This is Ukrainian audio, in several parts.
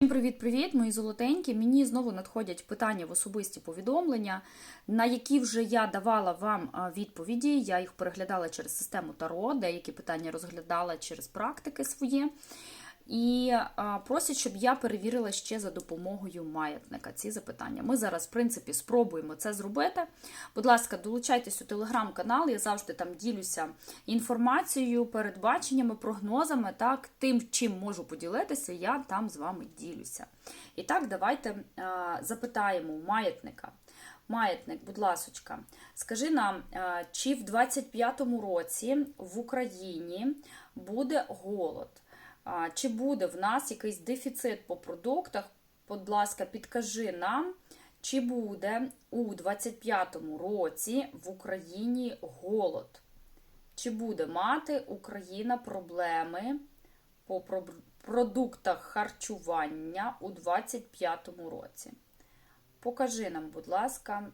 Всім Привіт-привіт, мої золотенькі. Мені знову надходять питання в особисті повідомлення, на які вже я давала вам відповіді. Я їх переглядала через систему Таро, деякі питання розглядала через практики свої. І просять, щоб я перевірила ще за допомогою маятника ці запитання. Ми зараз, в принципі, спробуємо це зробити. Будь ласка, долучайтесь у телеграм-канал, я завжди там ділюся інформацією, передбаченнями, прогнозами, так, тим, чим можу поділитися, я там з вами ділюся. І так, давайте запитаємо у маятника. Маятник, будь ласочка, скажи нам, чи в 25-му році в Україні буде голод? Чи буде в нас якийсь дефіцит по продуктах? Будь ласка, підкажи нам, чи буде у 25-му році в Україні голод? Чи буде мати Україна проблеми по продуктах харчування у 25-му році? Покажи нам, будь ласка,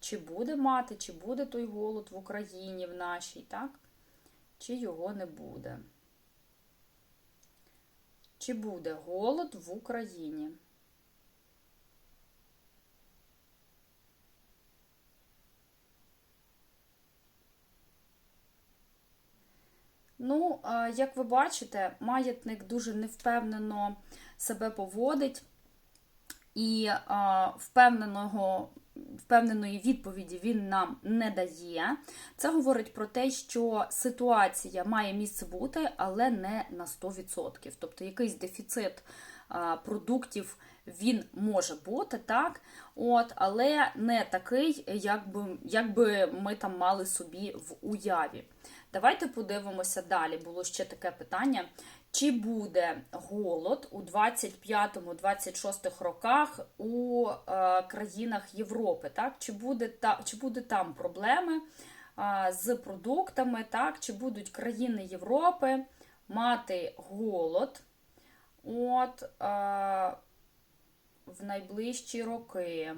чи буде мати, чи буде той голод в Україні в нашій, так? Чи його не буде? Чи буде голод в Україні? Ну, як ви бачите, маятник дуже невпевнено себе поводить і впевненого, впевненої відповіді він нам не дає. Це говорить про те, що ситуація має місце бути, але не на 100%. Тобто якийсь дефіцит продуктів він може бути, так? От, але не такий, як би, як би ми там мали собі в уяві. Давайте подивимося далі. Було ще таке питання. Чи буде голод у 25-26 роках у е, країнах Європи? Так? Чи, буде та, чи буде там проблеми з продуктами? Так? Чи будуть країни Європи мати голод от, е, в найближчі роки?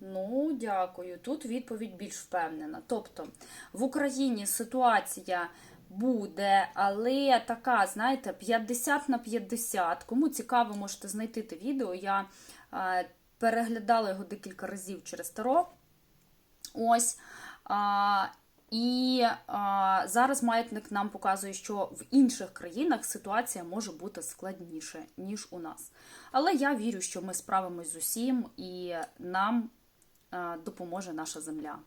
Ну, дякую. Тут відповідь більш впевнена. Тобто в Україні ситуація буде, але така, знаєте, 50 на 50. Кому цікаво, можете знайти те відео. Я е, переглядала його декілька разів через Таро. Ось. А, і а, зараз маятник нам показує, що в інших країнах ситуація може бути складніше, ніж у нас. Але я вірю, що ми справимось з усім і нам а, допоможе наша земля.